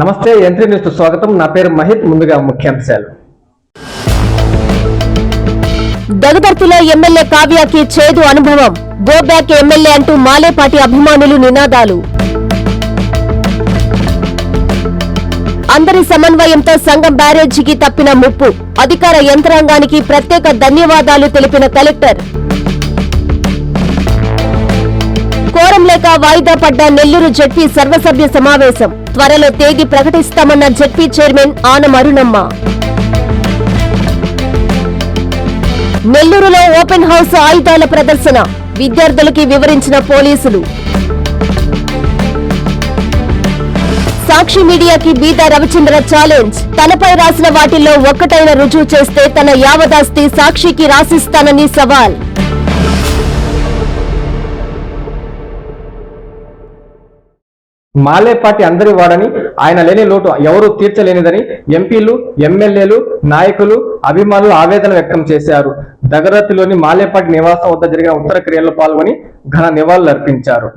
నమస్తే entry news స్వాగతం. నా పేరు మహిత్ ముందుగా ముఖ్యాంశాలు. దగదర్తిలో ఎమ్మెల్యే కావ్యకి చేదు అనుభవం. గో బ్యాక్ ఎమ్మెల్యే అంటూ మాలేపాటి అభిమానులు నినాదాలు. అందరి సమన్వయంతో సంఘం బ్యారేజీకి తప్పిన ముప్పు. అధికార యంత్రాంగానికి ప్రత్యేక ధన్యవాదాలు తెలిపిన కలెక్టర్. కోరం లేక వాయిదా పడ్డ నెల్లూరు జడ్పీ సర్వసభ్య సమావేశం. త్వరలో తేదీ ప్రకటిస్తామన్న జడ్పీ చైర్మన్ ఆనం అరుణమ్మ. నెల్లూరులో ఓపెన్ హౌస్ ఆయుధాల ప్రదర్శన. విద్యార్థులకి వివరించిన పోలీసులు. సాక్షి మీడియాకి బీదా రవిచంద్ర ఛాలెంజ్. తనపై రాసిన వాటిల్లో ఒక్కటైన రుజువు చేస్తే తన యావదాస్తి సాక్షికి రాసిస్తానని సవాల్. మాలేపాటి అందరి వాడని ఆయన లేని లోటు ఎవరూ తీర్చలేనిదని ఎంపీలు ఎమ్మెల్యేలు నాయకులు అభిమానులు ఆవేదన వ్యక్తం చేశారు. దగరత్తిలోని మాలేపాటి నివాసం వద్ద జరిగిన ఉత్తర క్రియల్లో పాల్గొని ఘన నివాళులర్పించారు.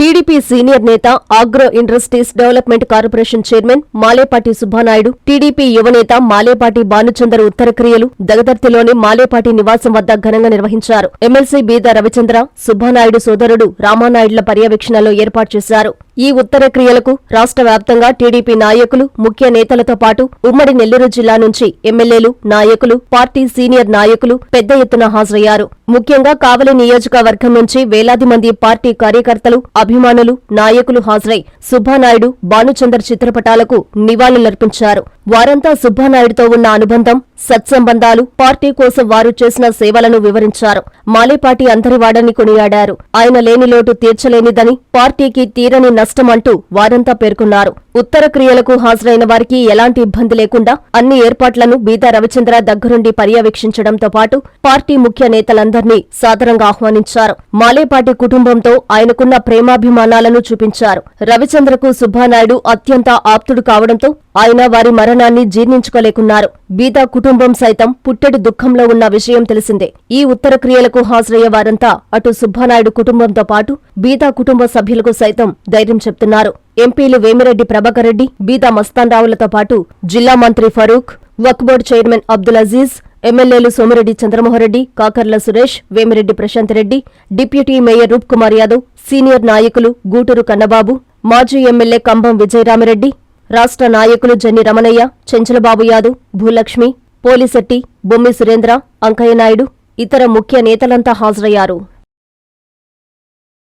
టీడీపీ సీనియర్ నేత agro industries development corporation chairman Malepati Subbanaidu TDP యువనేత మాలేపాటి భానుచందర్ ఉత్తరక్రియలు దగదర్తిలోని మాలేపాటి నివాసం వద్ద ఘనంగా నిర్వహించారు. ఎమ్మెల్సీ బీద రవిచంద్ర సుబ్బానాయుడు సోదరుడు రామానాయుడుల పర్యవేక్షణలో ఏర్పాటు చేశారు. ఈ ఉత్తర క్రియలకు రాష్ట్ర వ్యాప్తంగా టీడీపీ నాయకులు ముఖ్య నేతలతో పాటు ఉమ్మడి నెల్లూరు జిల్లా నుంచి ఎమ్మెల్యేలు నాయకులు పార్టీ సీనియర్ నాయకులు పెద్ద ఎత్తున హాజరయ్యారు. ముఖ్యంగా కావలి నియోజకవర్గం నుంచి వేలాది మంది పార్టీ కార్యకర్తలు అభిమానులు నాయకులు హాజరై సుబ్బానాయుడు భానుచందర్ చిత్రపటాలకు నివాళులర్పించారు. వారంతా సుబ్బానాయుడుతో ఉన్న అనుబంధం సత్సంబంధాలు పార్టీ కోసం వారు చేసిన సేవలను వివరించారు. మాలేపాటి అందరివాడని కొనియాడారు. ఆయన లేని లోటు తీర్చలేనిదని పార్టీకి తీరని నష్టమంటూ వారంతా పేర్కొన్నారు. ఉత్తర క్రియలకు హాజరైన వారికి ఎలాంటి ఇబ్బంది లేకుండా అన్ని ఏర్పాట్లను బీదా రవిచంద్ర దగ్గరుండి పర్యవేక్షించడంతో పాటు పార్టీ ముఖ్య నేతలందర్నీ సాదరంగా ఆహ్వానించారు. మాలేపాటి కుటుంబంతో ఆయనకున్న ప్రేమాభిమానాలను చూపించారు. రవిచంద్రకు సుబ్బానాయుడు అత్యంత ఆప్తుడు కావడంతో ఆయన వారి మరణాన్ని జీర్ణించుకోలేకున్నారు. బీదా కుటుంబం సైతం పుట్టెడు దుఃఖంలో ఉన్న విషయం తెలిసిందే. ఈ ఉత్తర క్రియలకు హాజరయ్యే వారంతా అటు సుబ్బానాయుడు కుటుంబంతో పాటు బీదా కుటుంబ సభ్యులకు సైతం ధైర్యం చెప్తున్నారు. ఎంపీలు వేమిరెడ్డి ప్రభాకర్ రెడ్డి బీదా మస్తాన్ రావులతో పాటు జిల్లా మంత్రి ఫరూక్ వక్ బోర్డు చైర్మన్ అబ్దుల్ అజీజ్ ఎమ్మెల్యేలు Somireddy Chandramohanreddy Kakarla Suresh Vemireddy Prashanth Reddy deputy mayor Roop Kumar Yadav senior నాయకులు గూటూరు కన్నబాబు మాజీ ఎమ్మెల్యే కంభం విజయరామిరెడ్డి రాష్ట్ర నాయకులు జన్ని రమణయ్య చెంచలబాబు యాదవ్ భూలక్ష్మి పోలిశెట్టి బొమ్మి సురేంద్ర అంకయ్య నాయుడు ఇతర ముఖ్య నేతలంతా హాజరయ్యారు.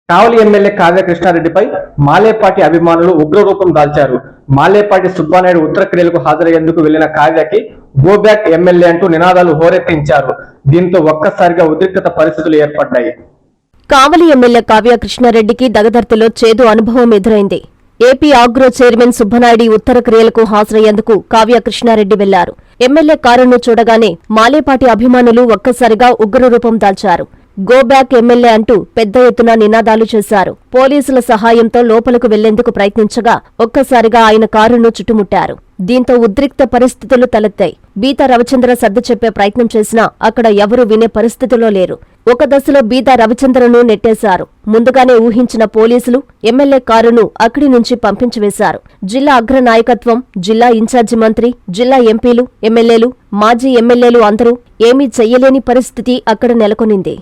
కావలి ఎమ్మెల్యే కావ్య కృష్ణారెడ్డిపై మాలేపాటి అభిమానులు ఉగ్రరూపం దాల్చారు. మాలేపాటి సుబ్బానాయుడు ఉత్తర క్రియలకు హాజరయ్యేందుకు వెళ్ళిన కావ్యకి గో బ్యాక్ ఎమ్మెల్యే అంటూ నినాదాలు హోరెత్తించారు. దీంతో ఒక్కసారిగా ఉద్రిక్తత పరిస్థితులు ఏర్పడ్డాయి. కావలి ఎమ్మెల్యే కావ్య కృష్ణారెడ్డికి దగదర్తిలో చేదు అనుభవం ఎదురైంది. ఏపీ ఆగ్రో చైర్మన్ సుబ్బనాయుడి ఉత్తర క్రియలకు హాజరయ్యేందుకు కావ్య కృష్ణారెడ్డి వెళ్ళారు. ఎమ్మెల్యే కారును చూడగానే మాలేపాటి అభిమానులు ఒక్కసారిగా ఉగ్రరూపం దాల్చారు. గో బ్యాక్ ఎమ్మెల్యే అంటూ పెద్ద ఎత్తున నినాదాలు చేశారు. పోలీసుల సహాయంతో లోపలకు వెళ్ళేందుకు ప్రయత్నించగా ఒక్కసారిగా ఆయన కారును చుట్టుముట్టారు. దీంతో ఉద్రిక్త పరిస్థితులు తలెత్తాయి. బీతా రవిచంద్ర సర్ది చెప్పే ప్రయత్నం చేసినా అక్కడ ఎవరూ వినే పరిస్థితిలో లేరు. ఒక దశలో బీతా రవిచంద్రను నెట్టేశారు. ముందుగానే ఊహించిన పోలీసులు ఎమ్మెల్యే కారును అక్కడి నుంచి పంపించివేశారు. జిల్లా అగ్ర నాయకత్వం జిల్లా ఇన్ఛార్జి మంత్రి జిల్లా ఎంపీలు ఎమ్మెల్యేలు మాజీ ఎమ్మెల్యేలు అందరూ ఏమీ చెయ్యలేని పరిస్థితి అక్కడ నెలకొనింది.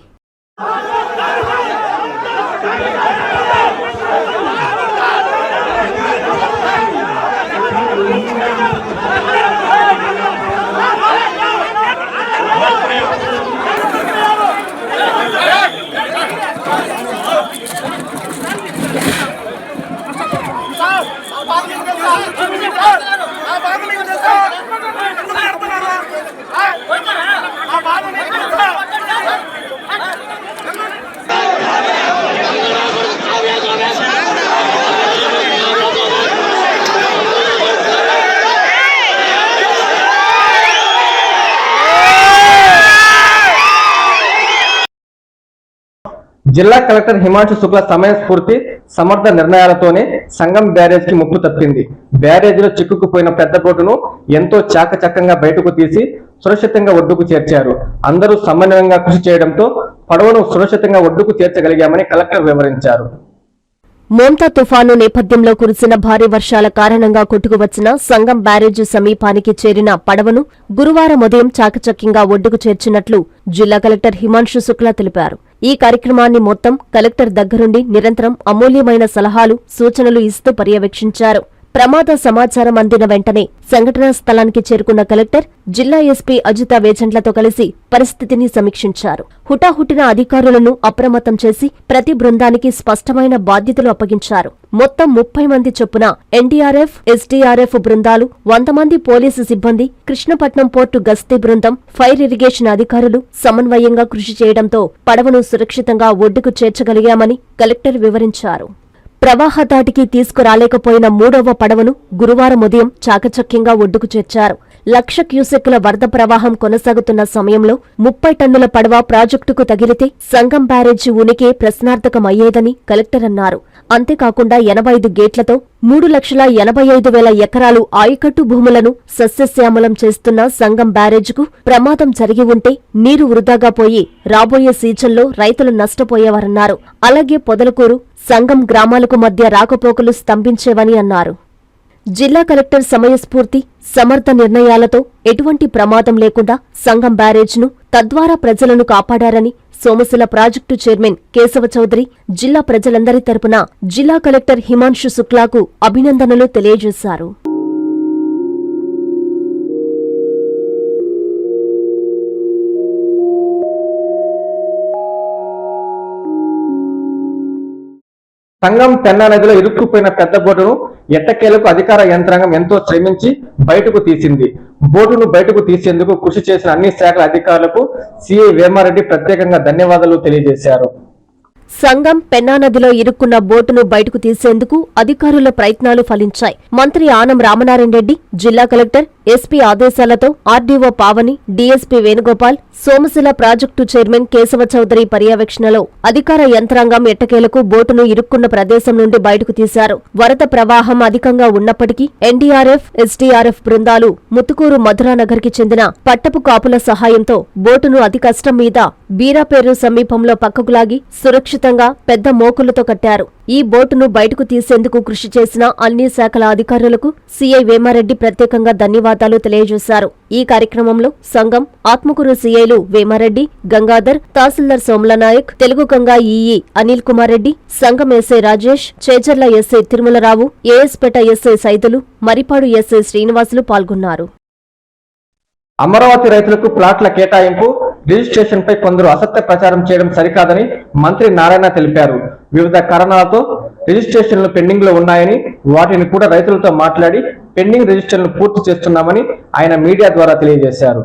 జిల్లా కలెక్టర్ హిమాంశు శుక్ల సమయస్ఫూర్తి సమర్థ నిర్ణయాలతోనే సంఘం బ్యారేజ్కి ముప్పు తప్పింది. బ్యారేజ్లో చిక్కుకుపోయిన పెద్ద బోటును ఎంతో చాకచక్యంగా బయటకు తీసి సురక్షితంగా ఒడ్డుకు చేర్చారు. అందరూ సమన్వయంగా కృషి చేయడంతో పడవను సురక్షితంగా ఒడ్డుకు చేర్చగలిగామని కలెక్టర్ వివరించారు. మోంతా తుఫాను నేపథ్యంలో కురిసిన భారీ వర్షాల కారణంగా కొట్టుకువచ్చిన సంగం బ్యారేజీ సమీపానికి చేరిన పడవను గురువారం ఉదయం చాకచక్యంగా ఒడ్డుకు చేర్చినట్లు జిల్లా కలెక్టర్ హిమాంశు శుక్లా తెలిపారు. ఈ కార్యక్రమాన్ని మొత్తం కలెక్టర్ దగ్గరుండి నిరంతరం అమూల్యమైన సలహాలు సూచనలు ఇస్తూ పర్యవేక్షించారు. ప్రమాద సమాచారం అందిన వెంటనే సంఘటనా స్థలానికి చేరుకున్న కలెక్టర్ జిల్లా ఎస్పీ అజిత వేజెంట్లతో కలిసి పరిస్థితిని సమీక్షించారు. హుటాహుటిన అధికారులను అప్రమత్తం చేసి ప్రతి బృందానికి స్పష్టమైన బాధ్యతలు అప్పగించారు. మొత్తం ముప్పై మంది చొప్పున ఎన్డీఆర్ఎఫ్ ఎస్డీఆర్ఎఫ్ బృందాలు వంద మంది పోలీసు సిబ్బంది కృష్ణపట్నం పోర్టు గస్తీ బృందం ఫైర్ ఇరిగేషన్ అధికారులు సమన్వయంగా కృషి చేయడంతో పడవను సురక్షితంగా ఒడ్డుకు చేర్చగలిగామని కలెక్టర్ వివరించారు. ప్రవాహ దాటికి తీసుకురాలేకపోయిన మూడవ పడవను గురువారం ఉదయం చాకచక్యంగా ఒడ్డుకు చేర్చారు. లక్ష క్యూసెక్కుల వరద ప్రవాహం కొనసాగుతున్న సమయంలో ముప్పై టన్నుల పడవ ప్రాజెక్టుకు తగిలితే సంగం బ్యారేజీ ఉనికి ప్రశ్నార్థకమయ్యేదని కలెక్టర్ అన్నారు. అంతేకాకుండా ఎనభై ఐదు గేట్లతో మూడు లక్షల ఎనభై ఐదు వేల ఎకరాలు ఆయకట్టు భూములను సస్యశ్యామలం చేస్తున్న సంగం బ్యారేజ్కు ప్రమాదం జరిగి ఉంటే నీరు వృధాగా పోయి రాబోయే సీజన్లో రైతులు నష్టపోయేవారన్నారు. అలాగే పొదలకూరు సంగం గ్రామాలకు మధ్య రాకపోకలు స్తంభించేవని అన్నారు. జిల్లా కలెక్టర్ సమయస్ఫూర్తి సమర్థ నిర్ణయాలతో ఎటువంటి ప్రమాదం లేకుండా సంఘం బ్యారేజ్ను తద్వారా ప్రజలను కాపాడారని సోమశిల ప్రాజెక్టు చైర్మన్ కేశవ చౌదరి జిల్లా ప్రజలందరి తరపున జిల్లా కలెక్టర్ హిమాంశు శుక్లాకు అభినందనలు తెలియజేశారు. సంగం పెన్నా నదిలో ఇరుక్కుపోయిన పెద్ద బోటును ఎట్టకేలకు అధికార యంత్రాంగం ఎంతో శ్రమించి బయటకు తీసింది. బోటును బయటకు తీసేందుకు కృషి చేసిన అన్ని శాఖల అధికారులకు సిఐ వేమారెడ్డి ప్రత్యేకంగా ధన్యవాదాలు తెలియజేశారు. సంగం పెన్నా నదిలో ఇరుక్కున్న బోటును బయటకు తీసేందుకు అధికారుల ప్రయత్నాలు ఫలించాయి. మంత్రి ఆనం రామనారాయణ రెడ్డి జిల్లా కలెక్టర్ ఎస్పీ ఆదేశాలతో RDO Pavani DSP Venugopal Somasila project chairman Keshava Chowdary పర్యవేక్షణలో అధికార యంత్రాంగం ఎట్టకేలకు బోటును ఇరుక్కున్న ప్రదేశం నుండి బయటకు తీశారు. వరద ప్రవాహం అధికంగా ఉన్నప్పటికీ ఎన్డీఆర్ఎఫ్ ఎస్డీఆర్ఎఫ్ బృందాలు ముత్తుకూరు మధురానగర్కి చెందిన పట్టపు కాపుల సహాయంతో బోటును అతి కష్టం మీద బీరాపేరు సమీపంలో పక్కకు లాగి సురక్షితంగా పెద్ద మోకులతో కట్టారు. ఈ బోటును బయటకు తీసేందుకు కృషి చేసిన అన్ని శాఖల అధికారులకు సీఐ వేమారెడ్డి ప్రత్యేకంగా ధన్యవాదాలు తెలియజేశారు. ఈ కార్యక్రమంలో సంఘం ఆత్మకూరు సీఐలు వేమారెడ్డి గంగాధర్ తహసీల్దార్ Somalanayak Telugu Ganga EE Anil Kumar Reddy Sangam SI Rajesh Chejarla SI Tirumalarao Aspeta SI Saidulu Maripadu SI Srinivasulu పాల్గొన్నారు. అమరావతి రైతులకు ప్లాట్ల కేటాయింపు రిజిస్ట్రేషన్ పై కొందరు అసత్య ప్రచారం చేయడం సరికాదని మంత్రి నారాయణ తెలిపారు. వివిధ కారణాలతో రిజిస్ట్రేషన్లు పెండింగ్లో ఉన్నాయని వాటిని కూడా రైతులతో మాట్లాడి పెండింగ్ రిజిస్ట్రేషన్లు పూర్తి చేస్తున్నామని ఆయన మీడియా ద్వారా తెలియజేశారు.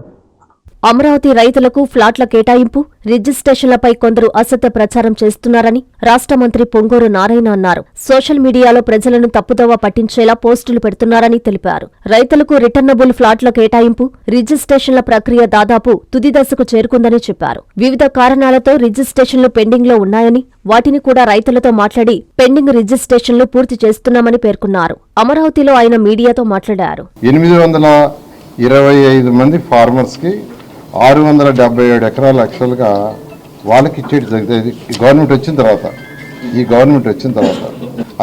అమరావతి రైతులకు ఫ్లాట్ల కేటాయింపు రిజిస్ట్రేషన్లపై కొందరు అసత్య ప్రచారం చేస్తున్నారని రాష్ట్ర మంత్రి పొంగూరు నారాయణ అన్నారు. సోషల్ మీడియాలో ప్రజలను తప్పుదోవ పట్టించేలా పోస్టులు పెడుతున్నారని తెలిపారు. రైతులకు రిటర్నబుల్ ఫ్లాట్ల కేటాయింపు రిజిస్ట్రేషన్ల ప్రక్రియ దాదాపు తుది దశకు చేరుకుందని చెప్పారు. వివిధ కారణాలతో రిజిస్ట్రేషన్లు పెండింగ్లో ఉన్నాయని వాటిని కూడా రైతులతో మాట్లాడి పెండింగ్ రిజిస్ట్రేషన్లు పూర్తి చేస్తున్నామని పేర్కొన్నారు. అమరావతిలో ఆయన మీడియాతో మాట్లాడారు. ఎనిమిది వందల ఇరవై ఐదు మంది ఫార్మర్స్కి ఆరు వందల డెబ్బై ఏడు ఎకరాలు యాక్చువల్గా వాళ్ళకి ఇచ్చేది జరిగింది ఈ గవర్నమెంట్ వచ్చిన తర్వాత. ఈ గవర్నమెంట్ వచ్చిన తర్వాత.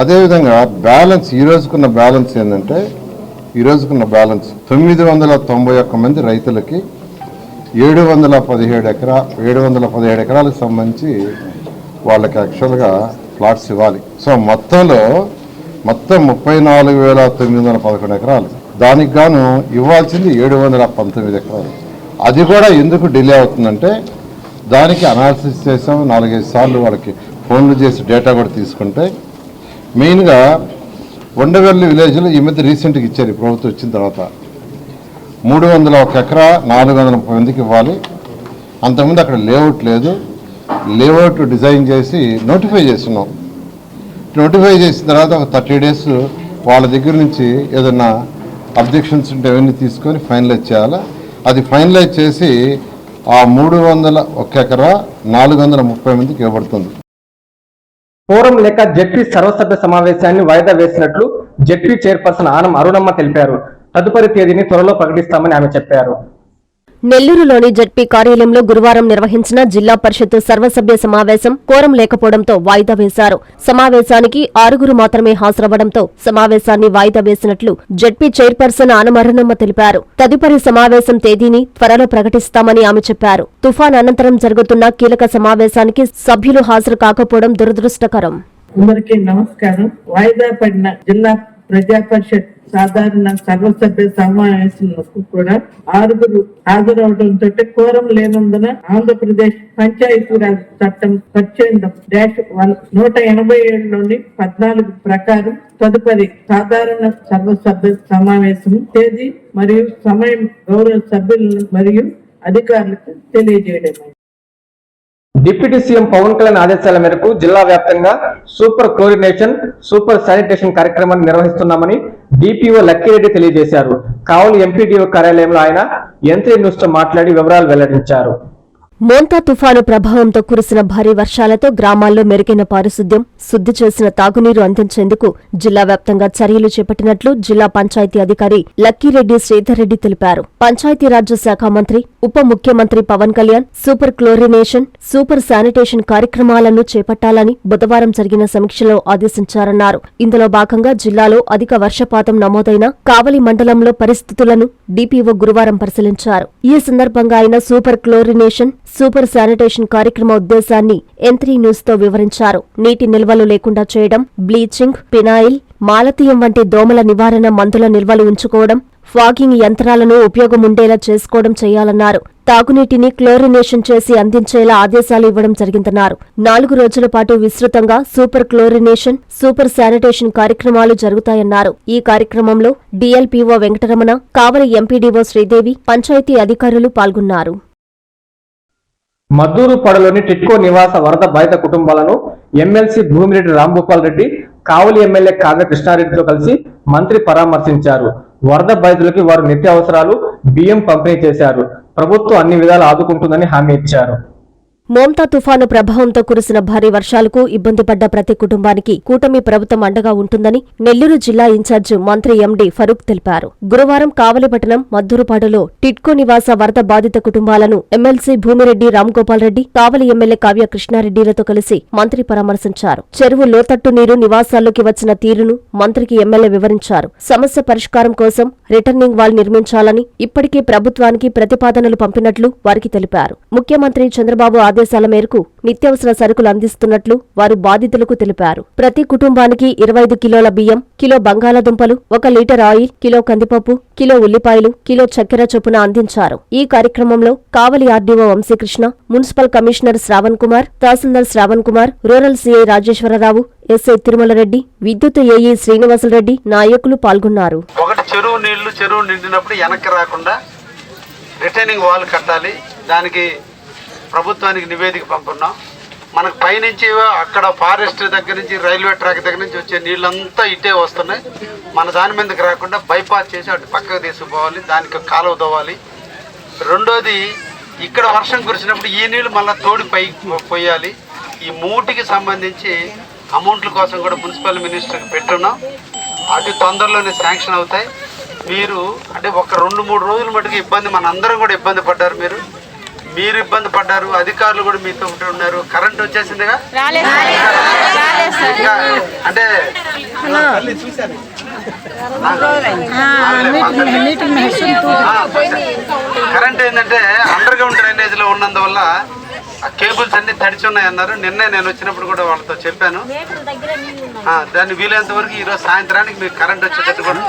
అదేవిధంగా బ్యాలెన్స్ ఈ రోజుకున్న బ్యాలెన్స్ ఏంటంటే ఈ రోజుకున్న బ్యాలెన్స్ తొమ్మిది వందల తొంభై ఒక్క మంది రైతులకి ఏడు వందల పదిహేడు ఎకరా ఏడు వందల పదిహేడు ఎకరాలకు సంబంధించి వాళ్ళకి యాక్చువల్గా ప్లాట్స్ ఇవ్వాలి. సో మొత్తంలో మొత్తం ముప్పై నాలుగు వేల తొమ్మిది వందల పదకొండు ఎకరాలు. దానికి గాను ఇవ్వాల్సింది ఏడు వందల పంతొమ్మిది ఎకరాలు. అది కూడా ఎందుకు డిలే అవుతుందంటే దానికి అనాలిసిస్ చేసాం నాలుగైదు సార్లు వాళ్ళకి ఫోన్లు చేసి డేటా కూడా తీసుకుంటే మెయిన్గా ఉండవెల్లి విలేజ్లో ఈ మధ్య రీసెంట్గా ఇచ్చారు ఈ ప్రభుత్వం వచ్చిన తర్వాత. మూడు వందల ఒక ఎకరా నాలుగు వందల ముప్పై మందికి ఇవ్వాలి. అంతకుముందు అక్కడ లేఅవుట్ లేదు. లేఅవుట్ డిజైన్ చేసి నోటిఫై చేస్తున్నాం. నోటిఫై చేసిన తర్వాత ఒక థర్టీ డేస్ వాళ్ళ దగ్గర నుంచి ఏదైనా అబ్జెక్షన్స్ ఉంటే అవన్నీ తీసుకొని ఫైనలైజ్ చేయాలా? అది ఫైనలైజ్ చేసి ఆ మూడు వందల ఒక ఎకరా నాలుగు వందల ముప్పై మందికి ఇవ్వబడుతుంది. ఫోరం లేక జెడ్పీ సర్వసభ్య సమావేశాన్ని వాయిదా వేసినట్లు జెడ్పీ చైర్పర్సన్ ఆనం అరుణమ్మ తెలిపారు. తదుపరి తేదీని త్వరలో ప్రకటిస్తామని ఆమె చెప్పారు. నెల్లూరులోని జడ్పీ కార్యాలయంలో గురువారం నిర్వహించిన జిల్లా పరిషత్ సర్వసభ్య సమావేశం కోరం లేకపోవడంతో వాయిదా వేశారు. సమావేశానికి ఆరుగురు మాత్రమే హాజరవ్వడంతో సమావేశాన్ని వాయిదా వేసినట్లు జడ్పీ చైర్పర్సన్ ఆనమరణమ్మ తెలిపారు. తదుపరి సమావేశం తేదీని త్వరలో ప్రకటిస్తామని ఆమె చెప్పారు. తుఫాన్ అనంతరం జరుగుతున్న కీలక సమావేశానికి సభ్యులు హాజరు కాకపోవడం దురదృష్టకరం. నమస్కారం. వాయిదా పడిన జిల్లా ప్రజా పరిషత్ సాధారణ సర్వసభ్య సమావేశంలో కూడా ఆరుగురు హాజరవడంతో కోరం లేనందున ఆంధ్రప్రదేశ్ పంచాయతీరాజ్ చట్టం పద్దెనిమిది డాష్ వన్ నూట ఎనభై ఏడులోని పద్నాలుగు ప్రకారం తదుపరి సాధారణ సర్వసభ్య సమావేశం తేదీ మరియు సమయం గౌరవ సభ్యులను మరియు అధికారులకు తెలియజేయడం డిప్యూటీ సీఎం పవన్ కళ్యాణ్ ఆదేశాల మేరకు జిల్లా వ్యాప్తంగా సూపర్ క్లోరినేషన్ సూపర్ శానిటేషన్ కార్యక్రమాన్ని నిర్వహిస్తున్నామని డిపిఓ లక్కిరెడ్డి తెలియజేశారు. కావలి ఎంపీడీఓ కార్యాలయంలో ఆయన యంత్రి న్యూస్తో మాట్లాడి వివరాలు వెల్లడించారు. మోంతా తుఫాను ప్రభావంతో కురిసిన భారీ వర్షాలతో గ్రామాల్లో మెరుగైన పారిశుద్ధ్యం శుద్ధి చేసిన తాగునీరు అందించేందుకు జిల్లా వ్యాప్తంగా చర్యలు చేపట్టినట్లు జిల్లా పంచాయతీ అధికారి లక్కీరెడ్డి శ్రీధర్రెడ్డి తెలిపారు. పంచాయతీరాజ్ శాఖ మంత్రి ఉప ముఖ్యమంత్రి Pawan Kalyan super chlorination super sanitation కార్యక్రమాలను చేపట్టాలని బుధవారం జరిగిన సమీక్షలో ఆదేశించారన్నారు. ఇందులో భాగంగా జిల్లాలో అధిక వర్షపాతం నమోదైన కావలి మండలంలో పరిస్థితులను డిపిఓ గురువారం పరిశీలించారు. ఈ సందర్భంగా ఆయన సూపర్ క్లోరినేషన్ సూపర్ శానిటేషన్ కార్యక్రమ ఉద్దేశాన్ని ఎంత్రీ న్యూస్తో వివరించారు. నీటి నిల్వలు లేకుండా చేయడం బ్లీచింగ్ పినాయిల్ మాలతీయం వంటి దోమల నివారణ మందుల నిల్వలు ఉంచుకోవడం ఫాగింగ్ యంత్రాలను ఉపయోగం ఉండేలా చేసుకోవడం చేయాలన్నారు. తాగునీటిని క్లోరినేషన్ చేసి అందించేలా ఆదేశాలు ఇవ్వడం జరిగిందన్నారు. నాలుగు రోజుల పాటు విస్తృతంగా సూపర్ క్లోరినేషన్ సూపర్ శానిటేషన్ కార్యక్రమాలు జరుగుతాయన్నారు. ఈ కార్యక్రమంలో డీఎల్పీఓ వెంకటరమణ కావలి ఎంపీడీఓ శ్రీదేవి పంచాయతీ అధికారులు పాల్గొన్నారు. మద్దూరు పడలోని టిట్కో నివాస వరద బాధిత కుటుంబాలను ఎమ్మెల్సీ భూమిరెడ్డి రాంభూపాల్ రెడ్డి కావలి ఎమ్మెల్యే కాగ కృష్ణారెడ్డితో కలిసి మంత్రి పరామర్శించారు. వరద బాధితులకి వారు నిత్యావసరాలు బియ్యం పంపిణీ చేశారు. ప్రభుత్వం అన్ని విధాలు ఆదుకుంటుందని హామీ ఇచ్చారు. మోంతా తుఫాను ప్రభావంతో కురిసిన భారీ వర్షాలకు ఇబ్బంది పడ్డ ప్రతి కుటుంబానికి కూటమి ప్రభుత్వం అండగా ఉంటుందని నెల్లూరు జిల్లా ఇన్ఛార్జ్ మంత్రి ఎండి ఫరూక్ తెలిపారు. గురువారం కావలిపట్టణం మద్దూరుపాడులో టిట్కో నివాస వరద బాధిత కుటుంబాలను ఎమ్మెల్సీ భూమిరెడ్డి రామ్గోపాల్ రెడ్డి కావలి ఎమ్మెల్యే కావ్య కృష్ణారెడ్డిలతో కలిసి మంత్రి పరామర్శించారు. చెరువు లోతట్టు నీరు నివాసాల్లోకి వచ్చిన తీరును మంత్రికి ఎమ్మెల్యే వివరించారు. సమస్య పరిష్కారం కోసం రిటర్నింగ్ వాల్ నిర్మించాలని ఇప్పటికే ప్రభుత్వానికి ప్రతిపాదనలు పంపినట్లు వారికి తెలిపారు. ముఖ్యమంత్రి చంద్రబాబు ఆదేశాల మేరకు నిత్యావసర సరుకులు అందిస్తున్నట్లు వారు బాధితులకు తెలిపారు. ప్రతి కుటుంబానికి ఇరవై ఐదు కిలోల బియ్యం కిలో బంగాళాదుంపలు ఒక లీటర్ ఆయిల్ కిలో కందిపప్పు కిలో ఉల్లిపాయలు కిలో చక్కెర చొప్పున అందించారు. ఈ కార్యక్రమంలో Kavali RDO Vamsikrishna municipal commissioner Shravan Kumar తహసీల్దార్ Shravan Kumar rural CI Rajeswararao SI Tirumalareddy విద్యుత్ ఏఈ శ్రీనివాసరెడ్డి నాయకులు పాల్గొన్నారు. ఒకటి చెరువు నీళ్ళు చెరువు నిండినప్పుడు వెనక్కి రాకుండా రిటైనింగ్ వాల్ కట్టాలి. దానికి ప్రభుత్వానికి నివేదిక పంపున్నాం. మనకు పైనుంచి అక్కడ ఫారెస్ట్ దగ్గర నుంచి రైల్వే ట్రాక్ దగ్గర నుంచి వచ్చే నీళ్ళంతా ఇటే వస్తున్నాయి. మన దాని మీదకి రాకుండా బైపాస్ చేసి అటు పక్కకు తీసుకుపోవాలి దానికి కాలువ తవ్వాలి. రెండోది ఇక్కడ వర్షం కురిసినప్పుడు ఈ నీళ్ళు మళ్ళీ తోడి పై పోయాలి ఈ మూటికి సంబంధించి అమౌంట్ల కోసం కూడా మున్సిపల్ మినిస్టర్కి పెట్టున్నాం. అటు తొందరలోనే శాంక్షన్ అవుతాయి. మీరు అంటే ఒక రెండు మూడు రోజుల మటుకు ఇబ్బంది మన అందరం కూడా ఇబ్బంది పడ్డారు మీరు. మీరు ఇబ్బంది పడ్డారు అధికారులు కూడా మీతో ఉన్నారు. కరెంట్ వచ్చేసిందిగా? అంటే కరెంట్ ఏంటంటే అండర్ గ్రౌండ్ డ్రైనేజ్లో ఉన్నందువల్ల ఆ కేబుల్స్ అన్ని తడిచి ఉన్నాయి అన్నారు నిన్నే నేను వచ్చినప్పుడు కూడా వాళ్ళతో చెప్పాను. ఆ, దాన్ని వీలైనంత వరకు ఈ రోజు సాయంత్రానికి మీకు కరెంట్ వచ్చేటట్టు కూడా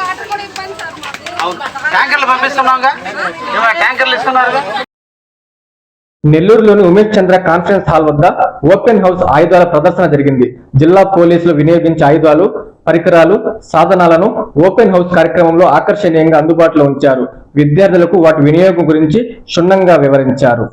అవును. ట్యాంకర్లు పంపిస్తున్నాంగా? ఏమైనా ట్యాంకర్లు ఇస్తున్నారుగా? నెల్లూరులోని ఉమేష్ చంద్ర కాన్ఫరెన్స్ హాల్ వద్ద ఓపెన్ హౌస్ ఆయుధాల ప్రదర్శన జరిగింది. జిల్లా పోలీసులు వినియోగించే ఆయుధాలు పరికరాలు సాధనాలను ఓపెన్ హౌస్ కార్యక్రమంలో ఆకర్షణీయంగా అందుబాటులో ఉంచారు. విద్యార్థులకు వాటి వినియోగం గురించి క్షుణ్ణంగా వివరించారు.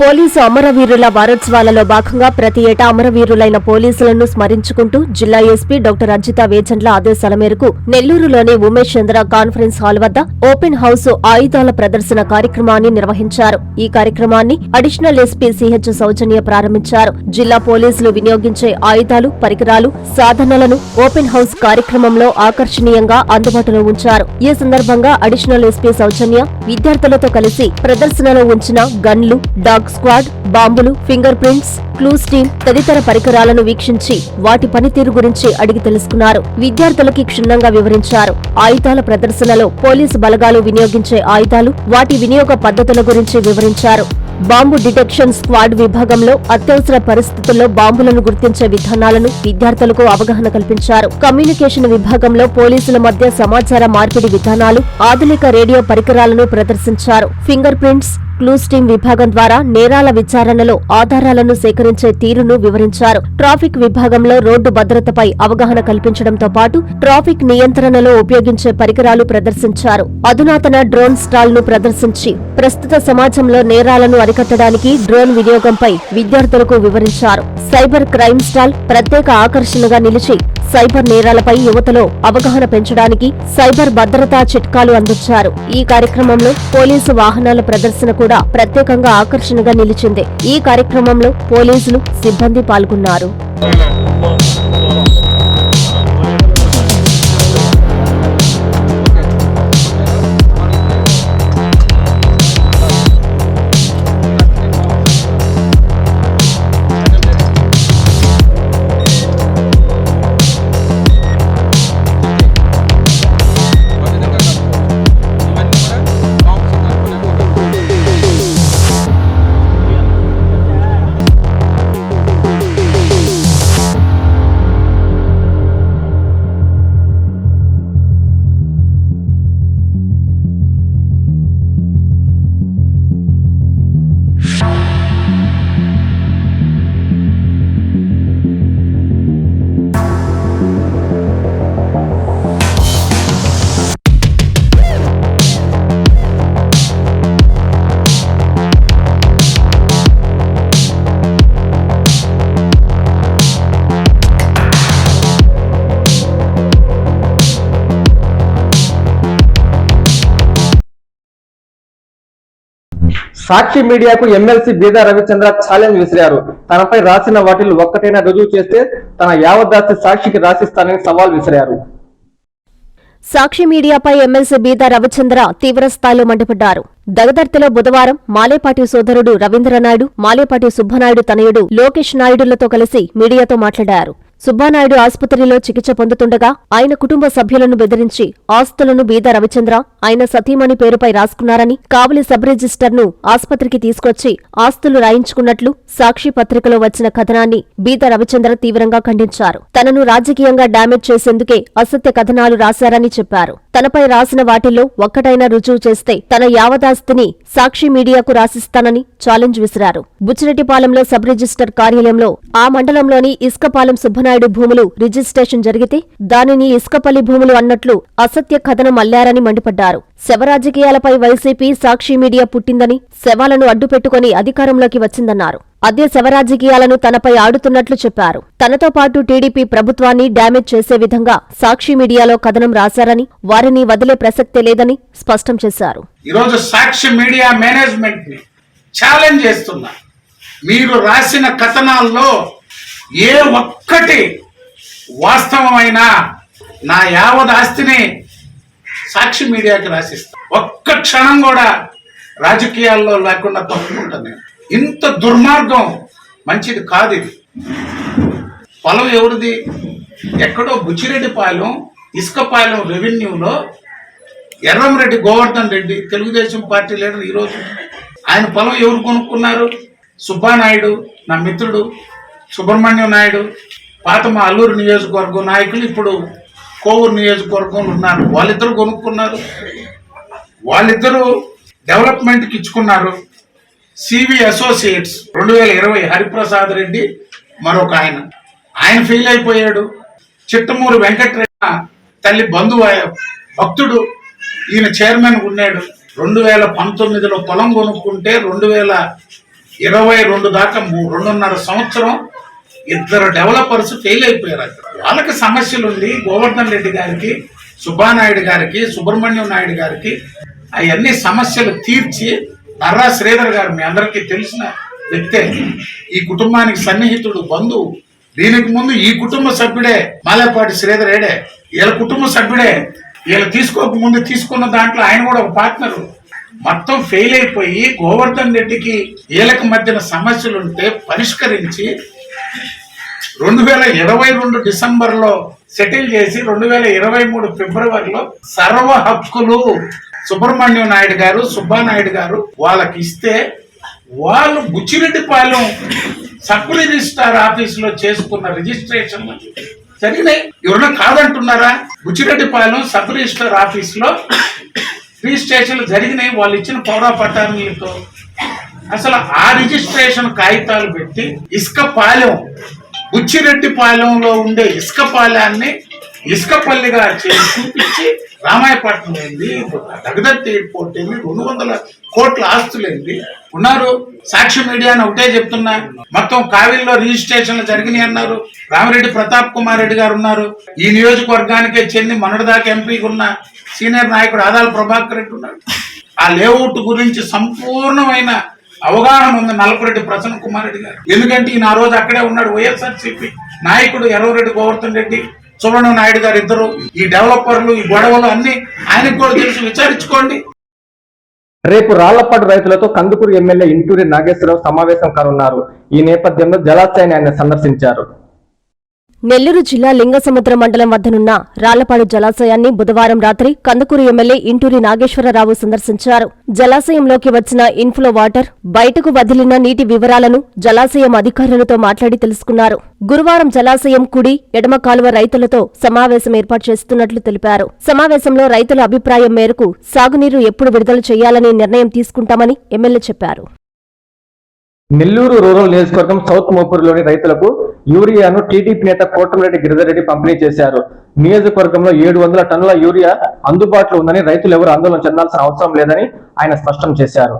పోలీసు అమరవీరుల వారోత్సవాలలో భాగంగా ప్రతి ఏటా అమరవీరులైన పోలీసులను స్మరించుకుంటూ జిల్లా ఎస్పీ డాక్టర్ అర్జిత వేచండ్ల ఆదేశాల మేరకు నెల్లూరులోని ఉమేష్ చంద్ర కాన్ఫరెన్స్ హాల్ వద్ద ఓపెన్ హౌస్ ఆయుధాల ప్రదర్శన కార్యక్రమాన్ని నిర్వహించారు. ఈ కార్యక్రమాన్ని అడిషనల్ ఎస్పీ సిహెచ్ సౌజన్య ప్రారంభించారు. జిల్లా పోలీసులు వినియోగించే ఆయుధాలు పరికరాలు సాధనలను ఓపెన్ హౌస్ కార్యక్రమంలో ఆకర్షణీయంగా అందుబాటులో ఉంచారు. ఈ సందర్భంగా అడిషనల్ ఎస్పీ సౌజన్య విద్యార్థులతో కలిసి ప్రదర్శనలో ఉంచిన గన్లు డాగ్ స్క్వాడ్ బాంబులు ఫింగర్ ప్రింట్స్ క్లూస్ టీమ్ తదితర పరికరాలను వీక్షించి వాటి పనితీరు గురించి అడిగి తెలుసుకున్నారు. విద్యార్థులకి క్షుణ్ణంగా వివరించారు. ఆయుధాల ప్రదర్శనలో పోలీసు బలగాలు వినియోగించే ఆయుధాలు వాటి వినియోగ పద్ధతుల గురించి వివరించారు. బాంబు డిటెక్షన్ స్క్వాడ్ విభాగంలో అత్యవసర పరిస్థితుల్లో బాంబులను గుర్తించే విధానాలను విద్యార్థులకు అవగాహన కల్పించారు. కమ్యూనికేషన్ విభాగంలో పోలీసుల మధ్య సమాచార మార్పిడి విధానాలు ఆధునిక రేడియో పరికరాలను ప్రదర్శించారు. ఫింగర్ ప్రింట్స్ క్లూస్ టీం విభాగం ద్వారా నేరాల విచారణలో ఆధారాలను సేకరించే తీరును వివరించారు. ట్రాఫిక్ విభాగంలో రోడ్డు భద్రతపై అవగాహన కల్పించడంతో పాటు ట్రాఫిక్ నియంత్రణలో ఉపయోగించే పరికరాలు ప్రదర్శించారు. అధునాతన డ్రోన్ స్టాల్ను ప్రదర్శించి ప్రస్తుత సమాజంలో నేరాలను అరికట్టడానికి డ్రోన్ వినియోగంపై విద్యార్థులకు వివరించారు. సైబర్ క్రైమ్ స్టాల్ ప్రత్యేక ఆకర్షణగా నిలిచి సైబర్ నేరాలపై యువతలో అవగాహన పెంచడానికి సైబర్ భద్రతా చిట్కాలు అందించారు. ఈ కార్యక్రమంలో పోలీసు వాహనాల ప్రదర్శన కూడా ప్రత్యేకంగా ఆకర్షణగా నిలిచింది. ఈ కార్యక్రమంలో పోలీసులు సిబ్బంది పాల్గొన్నారు. సాక్షి మీడియాకు ఎమ్మెల్సీ బీదా రవిచంద్ర ఛాలెంజ్ విసిరారు. తనపై రాసిన వాటిలో ఒక్కటైనా రుజువు చేస్తే తన యావద్దాస్తి సాక్షికి రాసిస్తానని సవాల్ విసిరారు. సాక్షి మీడియాపై ఎమ్మెల్సీ బీదా రవిచంద్ర తీవ్రస్థాయిలో మండిపడ్డారు. దగదర్తిలో బుధవారం మాలేపాటి సోదరుడు రవీంద్రనాయుడు మాలేపాటి సుబ్బనాయుడు తనయుడు లోకేష్ నాయుడులతో కలిసి మీడియాతో మాట్లాడారు. సుబ్బానాయుడు ఆసుపత్రిలో చికిత్స పొందుతుండగా ఆయన కుటుంబ సభ్యులను బెదిరించి ఆస్తులను బీద రవిచంద్ర ఆయన సతీమణి పేరుపై రాసుకున్నారని కావలి సబ్ రిజిస్టర్ను ఆసుపత్రికి తీసుకొచ్చి ఆస్తులు రాయించుకున్నట్లు సాక్షి పత్రికలో వచ్చిన కథనాన్ని బీద రవిచంద్ర తీవ్రంగా ఖండించారు. తనను రాజకీయంగా డామేజ్ చేసేందుకే అసత్య కథనాలు రాశారని చెప్పారు. తనపై రాసిన వాటిల్లో ఒక్కటైనా రుజువు చేస్తే తన యావదాస్తిని సాక్షి మీడియాకు రాసిస్తానని ఛాలెంజ్ విసిరారు. బుచ్చిరెడ్డిపాలెంలో సబ్ రిజిస్టర్ కార్యాలయంలో ఆ మండలంలోని ఇసుకపాలెం నాయుడు భూములు రిజిస్ట్రేషన్ జరిగితే దానిని ఇసుకపల్లి భూములు అన్నట్లు అసత్య కథనం అల్లారని మండిపడ్డారు. శవరాజకీయాలపై వైసీపీ సాక్షి మీడియా పుట్టిందని శవాలను అడ్డుపెట్టుకుని అధికారంలోకి వచ్చిందన్నారు. అదే శవరాజకీయాలను తనపై ఆడుతున్నట్లు చెప్పారు. తనతో పాటు టీడీపీ ప్రభుత్వాన్ని డ్యామేజ్ చేసే విధంగా సాక్షి మీడియాలో కథనం రాశారని వారిని వదిలే ప్రసక్తే లేదని స్పష్టం చేశారు. ఈరోజు సాక్షి మీడియా మేనేజ్మెంట్ ఛాలెంజ్ చేస్తున్నా. మీరు రాసిన కథనాల్లో ఏ ఒక్కటి వాస్తవమైన నా యావత్ ఆస్తిని సాక్షి మీడియాకి రాసిస్తా. ఒక్క క్షణం కూడా రాజకీయాల్లో లేకుండా తప్పుకుంటాను ఇంత దుర్మార్గం మంచిది కాదు ఇది. పొలం ఎవరిది? ఎక్కడో బుచ్చిరెడ్డిపాలెం ఇసుకపాలెం రెవెన్యూలో ఎర్రంరెడ్డి గోవర్ధన్ రెడ్డి తెలుగుదేశం పార్టీ లీడర్ ఈరోజు ఆయన పొలం ఎవరు కొనుక్కున్నారు? సుబ్బానాయుడు నా మిత్రుడు. సుబ్రహ్మణ్యం నాయుడు పాత మా అల్లూరు నియోజకవర్గం నాయకులు ఇప్పుడు కోవూరు నియోజకవర్గంలో ఉన్నారు. వాళ్ళిద్దరు కొనుక్కున్నారు. వాళ్ళిద్దరూ డెవలప్మెంట్కి ఇచ్చుకున్నారు. సివి అసోసియేట్స్ రెండు వేల ఇరవై హరిప్రసాద్ రెడ్డి మరొక ఆయన. ఆయన ఫెయిల్ అయిపోయాడు. చిట్టమూరు వెంకటరెడ్డి తల్లి బంధువు భక్తుడు ఈయన చైర్మన్ ఉన్నాడు. రెండు వేల పంతొమ్మిదిలో పొలం కొనుక్కుంటే రెండు వేల ఇరవై రెండు దాకా మూ- రెండున్నర సంవత్సరం ఇద్దరు డెవలపర్స్ ఫెయిల్ అయిపోయారు అక్కడ. వాళ్ళకి సమస్యలు ఉంది గోవర్ధన్ రెడ్డి గారికి సుబ్బానాయుడు గారికి సుబ్రహ్మణ్యం నాయుడు గారికి అవన్నీ సమస్యలు తీర్చి నర్రా శ్రీధర్ గారు మీ అందరికీ తెలిసిన వ్యక్తే ఈ కుటుంబానికి సన్నిహితుడు బంధువు దీనికి ముందు ఈ కుటుంబ సభ్యుడే మాలేపాటి శ్రీధర్ ఏడే. వీళ్ళ కుటుంబ సభ్యుడే. వీళ్ళు తీసుకోక ముందు తీసుకున్న దాంట్లో ఆయన కూడా ఒక పార్ట్నర్. మొత్తం ఫెయిల్ అయిపోయి గోవర్ధన్ రెడ్డికి వీళ్ళకి మధ్యన సమస్యలు ఉంటే పరిష్కరించి రెండు వేల ఇరవై రెండు డిసెంబర్లో సెటిల్ చేసి రెండు వేల ఇరవై మూడు ఫిబ్రవరిలో సర్వ హక్కులు సుబ్రహ్మణ్యం నాయుడు గారు సుబ్బానాయుడు గారు వాళ్ళకి ఇస్తే వాళ్ళు బుచ్చిరెడ్డిపాలెం సబ్ రిజిస్ట్రార్ ఆఫీసులో చేసుకున్న రిజిస్ట్రేషన్ జరిగినాయి. ఎవరన్నా కాదంటున్నారా? బుచ్చిరెడ్డిపాలెం సబ్ రిజిస్ట్రార్ ఆఫీస్లో రిజిస్ట్రేషన్లు జరిగినాయి. వాళ్ళు ఇచ్చిన పౌరా పట్టాలతో అసలు ఆ రిజిస్ట్రేషన్ కాగితాలు పెట్టి ఇసుక పాలెం బుచ్చిరెడ్డిపాలెంలో ఉండే ఇసుక పాలెాన్ని ఇసుకపల్లిగా చేసి చూపించి రామాయపట్నం ఏంది? దగదత్తి ఎయిర్పోర్ట్ ఏంది? రెండు వందల కోట్ల ఆస్తులు ఏంది? ఉన్నారు. సాక్షి మీడియా అని ఒకటే చెప్తున్నా. మొత్తం కావిల్లో రిజిస్ట్రేషన్లు జరిగినాయి అన్నారు. రామిరెడ్డి ప్రతాప్ కుమార్ రెడ్డి గారు ఉన్నారు. ఈ నియోజకవర్గానికే చెంది మొన్నటిదాకా ఎంపీకి ఉన్న సీనియర్ నాయకుడు ఆదాల ప్రభాకర్ రెడ్డి ఉన్నాడు ఆ లేఅవుట్ గురించి సంపూర్ణమైన అవగాహన ఉంది నల్లపురెడ్డి ప్రసన్న కుమార్ రెడ్డి గారు. ఎందుకంటే ఈయన ఆ రోజు అక్కడే ఉన్నాడు వైఎస్ఆర్సీపీ నాయకుడు ఎర్రవరెడ్డి గోవర్ధన్ రెడ్డి సువర్ణ నాయుడు గారు ఇద్దరు ఈ డెవలపర్లు ఈ గొడవలు అన్ని ఆయనకు కూడా తెలిసి. విచారించుకోండి. రేపు రాళ్ళపాటు రైతులతో కందుకూరు ఎమ్మెల్యే ఇంటూరి నాగేశ్వరరావు సమావేశం కానున్నారు. ఈ నేపథ్యంలో జలాశయాన్ని ఆయన సందర్శించారు. నెల్లూరు జిల్లా లింగసముద్ర మండలం వద్దనున్న రాళ్ళపాడు జలాశయాన్ని బుధవారం రాత్రి కందుకూరు ఎమ్మెల్యే ఇంటూరి నాగేశ్వరరావు సందర్శించారు. జలాశయంలోకి వచ్చిన ఇన్ఫ్లో వాటర్ బయటకు వదిలిన నీటి వివరాలను జలాశయం అధికారులతో మాట్లాడి తెలుసుకున్నారు. గురువారం జలాశయం కుడి ఎడమ కాలువ రైతులతో సమావేశం ఏర్పాటు చేస్తున్నట్లు తెలిపారు. సమావేశంలో రైతుల అభిప్రాయం మేరకు సాగునీరు ఎప్పుడు విడుదల చేయాలనే నిర్ణయం తీసుకుంటామని ఎమ్మెల్యే చెప్పారు. నెల్లూరు రూరల్ నియోజకవర్గం సౌత్ మోపూరులోని రైతులకు యూరియాను టీడీపీ నేత కోటమిరెడ్డి గిరిజరెడ్డి పంపిణీ చేశారు. నియోజకవర్గంలో ఏడు వందల టన్నుల యూరియా అందుబాటులో ఉందని రైతులు ఎవరు ఆందోళన చెందాల్సిన అవసరం లేదని ఆయన స్పష్టం చేశారు.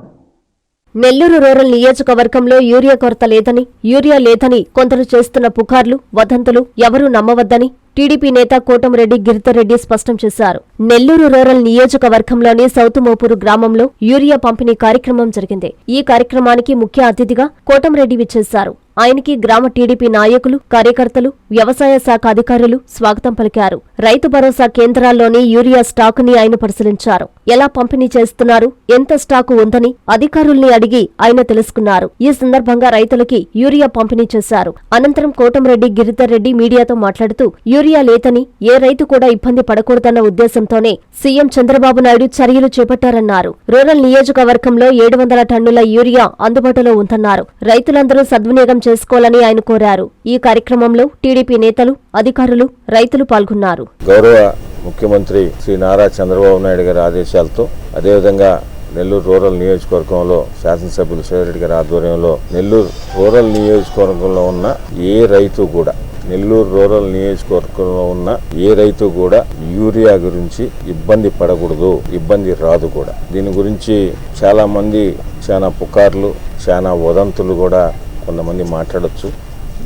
నెల్లూరు రూరల్ నియోజకవర్గంలో యూరియా కొరత లేదని యూరియా లేదని కొందరు చేస్తున్న పుకార్లు వదంతులు ఎవరూ నమ్మవద్దని టీడీపీ నేత కోటంరెడ్డి గిరితరెడ్డి స్పష్టం చేశారు. నెల్లూరు రూరల్ నియోజకవర్గంలోని సౌతుమోపూరు గ్రామంలో యూరియా పంపిణీ కార్యక్రమం జరిగింది. ఈ కార్యక్రమానికి ముఖ్య అతిథిగా కోటంరెడ్డి విచ్చేశారు. ఆయనకి గ్రామ టీడీపీ నాయకులు కార్యకర్తలు వ్యవసాయ శాఖ అధికారులు స్వాగతం పలికారు. రైతు భరోసా కేంద్రాల్లోని యూరియా స్టాకుని ఆయన పరిశీలించారు. ఎలా పంపిణీ చేస్తున్నారు? ఎంత స్టాకు ఉందని అధికారుల్ని అడిగి ఆయన తెలుసుకున్నారు. ఈ సందర్భంగా రైతులకి యూరియా పంపిణీ చేశారు. అనంతరం కోటంరెడ్డి గిరిధర్ రెడ్డి మీడియాతో మాట్లాడుతూ యూరియా లేదని ఏ రైతు కూడా ఇబ్బంది పడకూడదన్న ఉద్దేశంతోనే సీఎం చంద్రబాబు నాయుడు చర్యలు చేపట్టారన్నారు. రూరల్ నియోజకవర్గంలో ఏడు వందల టన్నుల యూరియా అందుబాటులో ఉందన్నారు. రైతులందరూ సద్వినియోగం చేసుకోవాలని ఆయన కోరారు. ఈ కార్యక్రమంలో టీడీపీ నేతలు అధికారులు రైతులు పాల్గొన్నారు. గౌరవ ముఖ్యమంత్రి శ్రీ నారా చంద్రబాబు నాయుడు గారి ఆదేశాలతో అదేవిధంగా నెల్లూరు రూరల్ నియోజకవర్గంలో శాసనసభ్యులు శివరెడ్డి గారి ఆధ్వర్యంలో నెల్లూరు రూరల్ నియోజకవర్గంలో ఉన్న ఏ రైతు కూడా నెల్లూరు రూరల్ నియోజకవర్గంలో ఉన్న ఏ రైతు కూడా యూరియా గురించి ఇబ్బంది పడకూడదు ఇబ్బంది రాదు కూడా. దీని గురించి చాలా మంది చాలా పుకార్లు చాలా వదంతులు కూడా కొంతమంది మాట్లాడచ్చు.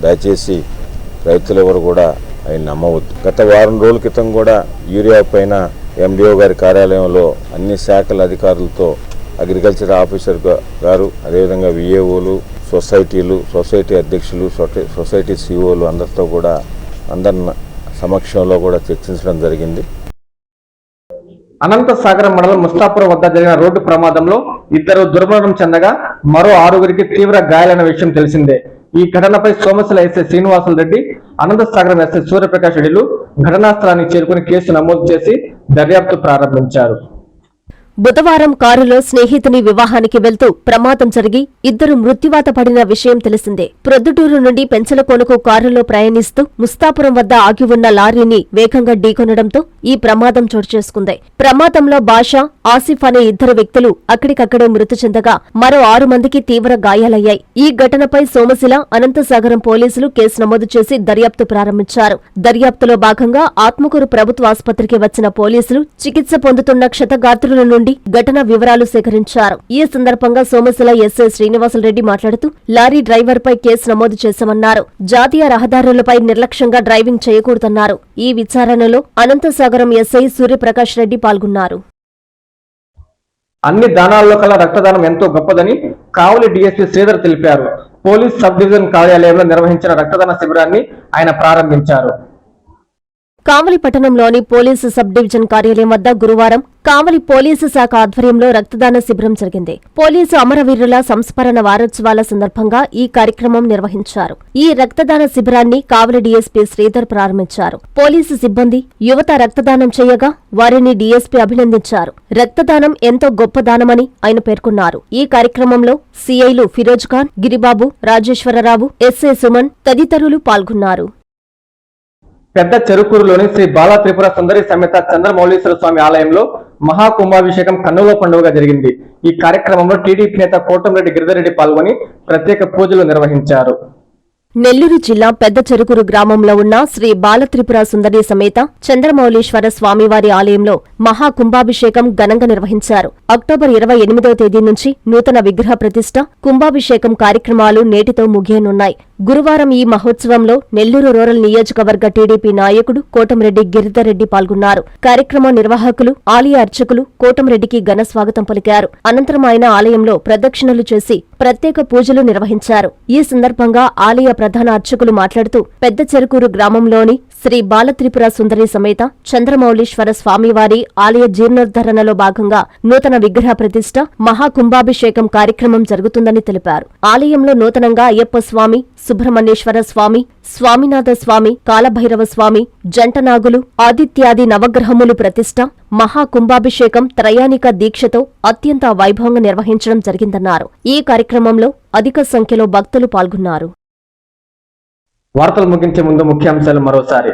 దయచేసి రైతులు ఎవరు కూడా అవి నమ్మవద్దు. గత వారం రోజుల క్రితం కూడా యూరియా పైన ఎండిఓ గారి కార్యాలయంలో అన్ని శాఖల అధికారులతో అగ్రికల్చర్ ఆఫీసర్ గారు అదేవిధంగా విఏఓలు సొసైటీలు సొసైటీ అధ్యక్షులు సొసైటీ సిఓలు అందరితో కూడా అందరి సమక్షంలో కూడా చర్చించడం జరిగింది. అనంతసాగరం మండలం ముస్తాపురం వద్ద జరిగిన రోడ్డు ప్రమాదంలో ఇద్దరు దుర్మరణం చెందగా మరో ఆరుగురికి తీవ్ర గాయాలైన విషయం తెలిసిందే. ఈ ఘటనపై సోమశిల ఎస్ఐ శ్రీనివాసులు రెడ్డి అనంత సాగరం ఎస్ఐ సూర్యప్రకాష్ రెడ్డిలు ఘటనా స్థలానికి చేరుకుని కేసు నమోదు చేసి దర్యాప్తు ప్రారంభించారు. బుధవారం కారులో స్నేహితుని వివాహానికి వెళ్తూ ప్రమాదం జరిగి ఇద్దరు మృత్యువాత పడిన విషయం తెలిసిందే. ప్రొద్దుటూరు నుండి పెంచలకోనకు కారులో ప్రయాణిస్తూ ముస్తాపురం వద్ద ఆగి ఉన్న లారీని వేగంగా ఢీకొనడంతో ఈ ప్రమాదం చోటు చేసుకుంది. ప్రమాదంలో బాషా ఆసిఫ్ అనే ఇద్దరు వ్యక్తులు అక్కడికక్కడే మృతి చెందగా మరో ఆరు మందికి తీవ్ర గాయాలయ్యాయి. ఈ ఘటనపై సోమశిల అనంతసాగరం పోలీసులు కేసు నమోదు చేసి దర్యాప్తు ప్రారంభించారు. దర్యాప్తులో భాగంగా ఆత్మకూరు ప్రభుత్వ ఆసుపత్రికి వచ్చిన పోలీసులు చికిత్స పొందుతున్న క్షతగాత్రుల నుండి నుండి ఘటన వివరాలు సేకరించారు. ఈ సందర్భంగా సోమశిల ఎస్ఐ శ్రీనివాసరెడ్డి మాట్లాడుతూ లారీ డ్రైవర్ పై కేసు నమోదు చేశామన్నారు. జాతీయ రహదారులపై నిర్లక్ష్యంగా డ్రైవింగ్ చేయకూడదన్నారు. ఈ విచారణలో అనంతసాగరం ఎస్ఐ సూర్యప్రకాష్ రెడ్డి పాల్గొన్నారు. అన్ని దానాల్లో కల రక్తదానం ఎంతో గొప్పదని కావలి డిఎస్పీ శ్రీధర్ తెలిపారు. పోలీస్ సబ్ డివిజన్ కార్యాలయంలో నిర్వహించిన రక్తదాన శిబిరాన్ని ఆయన ప్రారంభించారు. కావలి పట్టణంలోని పోలీసు సబ్ డివిజన్ కార్యాలయం వద్ద గురువారం కావలి పోలీసు శాఖ ఆధ్వర్యంలో రక్తదాన శిబిరం జరిగింది. పోలీసు అమరవీరుల సంస్మరణ వారోత్సవాల సందర్భంగా ఈ కార్యక్రమం నిర్వహించారు. ఈ రక్తదాన శిబిరాన్ని కావలి డీఎస్పీ శ్రీధర్ ప్రారంభించారు. పోలీసు సిబ్బంది యువత రక్తదానం చేయగా వారిని డీఎస్పీ అభినందించారు. రక్తదానం ఎంతో గొప్ప దానమని ఆయన పేర్కొన్నారు. ఈ కార్యక్రమంలో సీఐలు ఫిరోజ్ ఖాన్ గిరిబాబు రాజేశ్వరరావు ఎస్ఏ సుమన్ తదితరులు పాల్గొన్నారు. పెద్ద చెరుకూరులోని శ్రీ బాలా త్రిపుర సుందరి సమేత చంద్రమౌళీశ్వర స్వామి ఆలయంలో మహాకుంభాభిషేకం కన్నుల పండుగగా జరిగింది. ఈ కార్యక్రమంలో టీడీపీ నేత కోటంరెడ్డి గిరిధరెడ్డి పాల్గొని ప్రత్యేక పూజలు నిర్వహించారు. నెల్లూరు జిల్లా పెద్ద చెరుకురు గ్రామంలో ఉన్న శ్రీ బాలత్రిపుర సుందరి సమేత చంద్రమౌళీశ్వర స్వామివారి ఆలయంలో మహా కుంభాభిషేకం ఘనంగా నిర్వహించారు. అక్టోబర్ ఇరవై ఎనిమిదవ తేదీ నుంచి నూతన విగ్రహ ప్రతిష్ట కుంభాభిషేకం కార్యక్రమాలు నేటితో ముగియనున్నాయి. గురువారం ఈ మహోత్సవంలో నెల్లూరు రూరల్ నియోజకవర్గ టీడీపీ నాయకుడు కోటంరెడ్డి గిరిధర్రెడ్డి పాల్గొన్నారు. కార్యక్రమ నిర్వాహకులు ఆలయ అర్చకులు కోటంరెడ్డికి ఘన స్వాగతం పలికారు. అనంతరం ఆయన ఆలయంలో ప్రదక్షిణలు చేసి ప్రత్యేక పూజలు నిర్వహించారు. ఈ సందర్భంగా ఆలయ ప్రధాన అర్చకులు మాట్లాడుతూ పెద్ద చెరుకూరు గ్రామంలోని శ్రీ బాలత్రిపుర సుందరి సమేత చంద్రమౌళీశ్వర స్వామివారి ఆలయ జీర్ణోద్ధరణలో భాగంగా నూతన విగ్రహ ప్రతిష్ట మహాకుంభాభిషేకం కార్యక్రమం జరుగుతుందని తెలిపారు. ఆలయంలో నూతనంగా అయ్యప్ప స్వామి సుబ్రహ్మణ్యేశ్వర స్వామి స్వామినాథ స్వామి కాలభైరవ స్వామి జంటనాగులు ఆదిత్యాది నవగ్రహములు ప్రతిష్ట మహాకుంభాభిషేకం త్రయానిక దీక్షతో అత్యంత వైభవంగా నిర్వహించడం జరిగిందన్నారు. ఈ కార్యక్రమంలో అధిక సంఖ్యలో భక్తులు పాల్గొన్నారు. వార్తలు ముగించే ముందు ముఖ్యాంశాలు మరోసారి.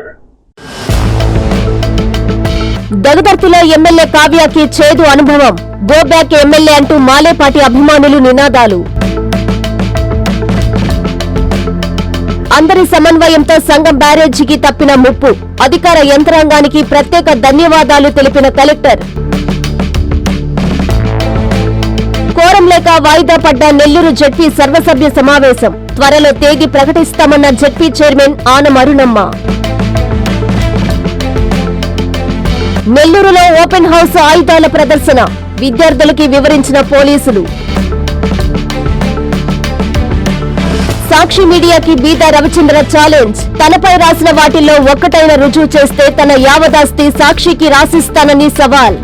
దగదర్తిలో ఎమ్మెల్యే కావ్యాకి చేదు అనుభవం. గో బ్యాక్ ఎమ్మెల్యే అంటూ మాలేపాటి అభిమానులు నినాదాలు. అందరి సమన్వయంతో సంఘం బ్యారేజీకి తప్పిన ముప్పు. అధికార యంత్రాంగానికి ప్రత్యేక ధన్యవాదాలు తెలిపిన కలెక్టర్. కోరం లేక వాయిదా పడ్డ నెల్లూరు జడ్పీ సర్వసభ్య సమావేశం. త్వరలో తేదీ ప్రకటిస్తామన్న జడ్పీ చైర్మన్ ఆనమరుణమ్మ నెల్లూరులో ఓపెన్ హౌస్ ఆయుధాల ప్రదర్శన. విద్యార్థులకి వివరించిన పోలీసులు. సాక్షి మీడియాకి బీదా రవిచంద్ర ఛాలెంజ్. తనపై రాసిన వాటిల్లో ఒక్కటైన రుజువు చేస్తే తన యావదాస్తి సాక్షికి రాసిస్తానని సవాల్.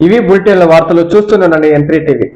ఇవి బులెటిన్ల వార్తలు చూస్తుండండి ఎంట్రీ టీవీ